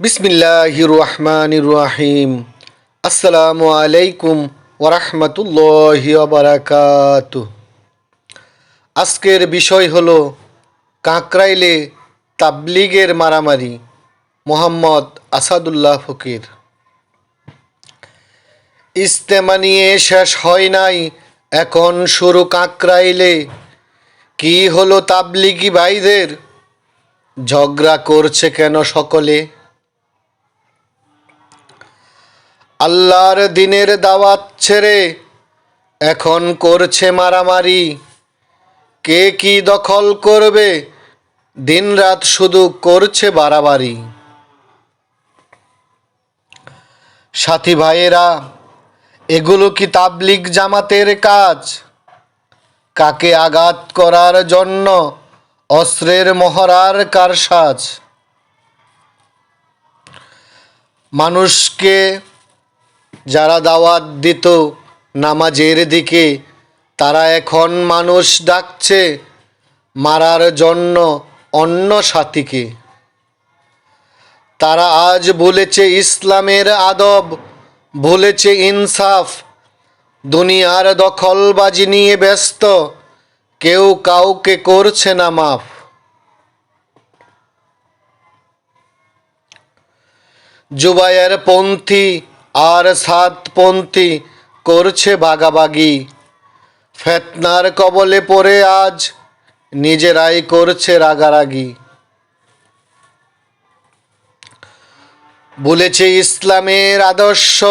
বিসমিল্লাহির রহমানির রহিম। আসসালামু আলাইকুম ওরহমতুল্লাহি বারাকাত আজকের বিষয় হল কাঁকরাইলে তাবলিগের মারামারি, মোহাম্মদ আসাদুল্লাহ ফকির। ইস্তেমা নিয়ে শেষ হয় নাই, এখন শুরু কাঁকরাইলে কি হলো তাবলিগি ভাইদের? ঝগড়া করছে কেন সকলে? আল্লাহর দিনের দাওয়াত ছেড়ে এখন করছে মারামারি। কে কি দখল করবে? দিনরাত শুধু করছে বাড়াবাড়ি। সাথী ভাইয়েরা, এগুলো কি তাবলিগ জামাতের কাজ? কাকে আঘাত করার জন্য অস্ত্রের মহড়ার কারসাজ? মানুষকে যারা দাওয়াত দিত নামাজের দিকে, তারা এখন মানুষ ডাকছে মারার জন্য অন্য সাথীকে। তারা আজ ভুলেছে ইসলামের আদব ভুলেছে ইনসাফ। দুনিয়ার দখলবাজি নিয়ে ব্যস্ত, কেউ কাউকে করছে না মাফ। জুবাইয়ের পন্থী আর সাতপন্থী করছে বাগাবাগি। ফেতনার কবলে পড়ে আজ নিজেরাই করছে রাগারাগি। বলেছে ইসলামের আদর্শ।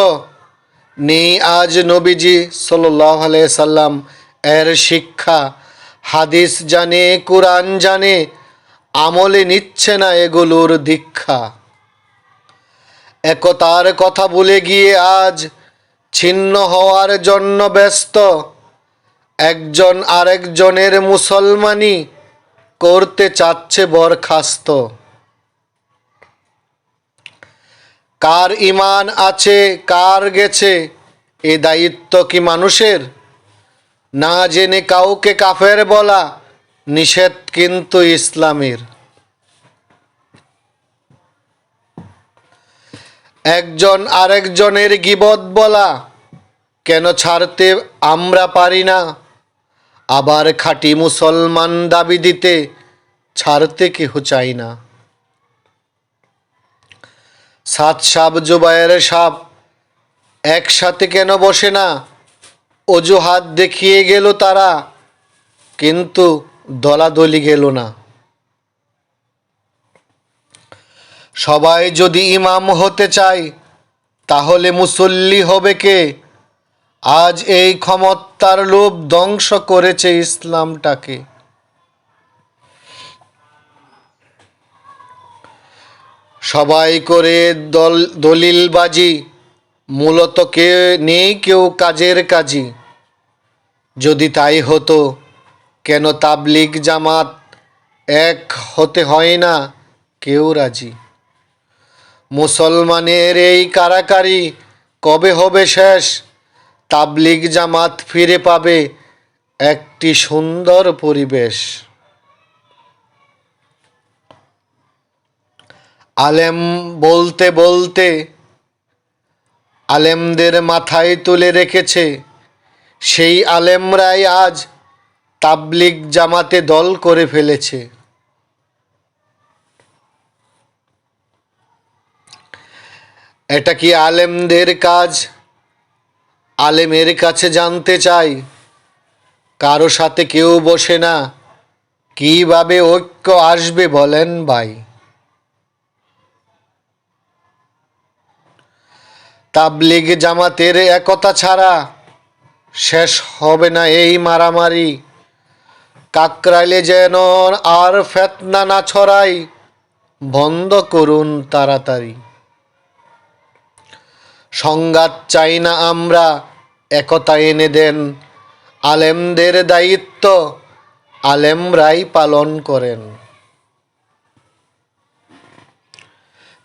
নেই আজ নবীজি সাল্লাহ সাল্লাম এর শিক্ষা। হাদিস জানে, কোরআন জানে, আমলে নিচ্ছে না এগুলোর দীক্ষা। একতার কথা ভুলে গিয়ে আজ ছিন্ন হওয়ার জন্য ব্যস্ত। একজন আরেকজনের মুসলমানি করতে চাচ্ছে বরখাস্ত। কার ইমান আছে, কার গেছে, এ দায়িত্ব কি মানুষের? না জেনে কাউকে কাফের বলা নিষেধ কিন্তু ইসলামের। একজন আরেকজনের গিবত বলা, কেন ছাড়তে আমরা পারি না? আবার খাঁটি মুসলমান দাবি দিতে ছাড়তে কেহ চাই না? সাত সাপ জুবাইয়ের সাপ একসাথে কেন বসে না? অজুহাত দেখিয়ে গেল তারা, কিন্তু দলাদলি গেল না। সবাই যদি ইমাম হতে চায়, তাহলে মুসল্লি হবে কে? আজ এই ক্ষমতার লোভ ধ্বংস করেছে ইসলামটাকে। সবাই করে দল, দলিলবাজি, মূলত কে নেই কেউ কাজের কাজী যদি তাই হতো, কেন তাবলিগ জামাত এক হতে হয় না, কেউ রাজি? মুসলমানের এই কারাকারি কবে হবে শেষ? তাবলিগ জামাত ফিরে পাবে একটি সুন্দর পরিবেশ। আলেম বলতে বলতে আলেমদের মাথায় তুলে রেখেছে। সেই আলেমরাই আজ তাবলিগ জামাতে দল করে ফেলেছে। এটা কি আলেমদের কাজ? আলেমের কাছে জানতে চাই। কারও সাথে কেউ বসে না। কীভাবে ঐক্য আসবে বলেন ভাই। তাবলিগ জামাতের একতা ছাড়া শেষ হবে না এই মারামারি। কাকরাইলে যেন আর ফেতনা না ছড়াই। বন্ধ করুন তাড়াতাড়ি। সংঘাত চাই না আমরা, একতা এনে দেন। আলেমদের দায়িত্ব, আলেমরাই পালন করেন।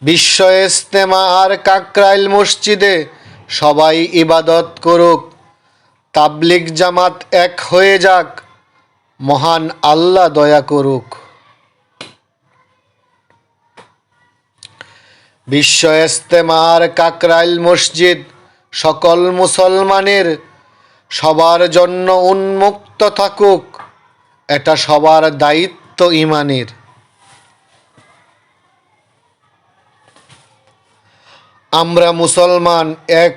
বিশ্ব ইস্তেমা আর কাকরাইল মসজিদে সবাই ইবাদত করুক। তাবলিগ জামাত এক হয়ে যাক। মহান আল্লাহ দয়া করুক। বিশ্ব ইস্তেমার কাকরাইল মসজিদ, সকল মুসলমানের সবার জন্য উন্মুক্ত থাকুক, এটা সবার দায়িত্ব ইমানের। আমরা মুসলমান, এক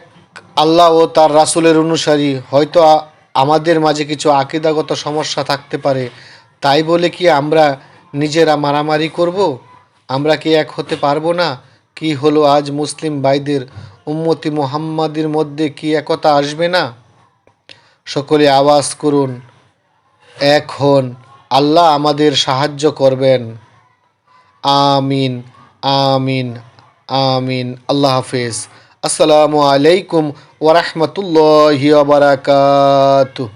আল্লাহ ও তার রাসূলের অনুসারী, হয়তো আমাদের মাঝে কিছু আকিদাগত সমস্যা থাকতে পারে, তাই বলে কি আমরা নিজেরা মারামারি করব? আমরা কি এক হতে পারব না? কি হলো আজ মুসলিম ভাইদের? উম্মতি মুহাম্মাদের মধ্যে কি একতা আসবে না? সকলে আওয়াজ করুন। এক হন, আল্লাহ আমাদের সাহায্য করবেন। আমিন আমিন আমিন। আল্লাহ হাফেজ। আসসালামু আলাইকুম ওরহমতুল্লাহি বারাকাতুহ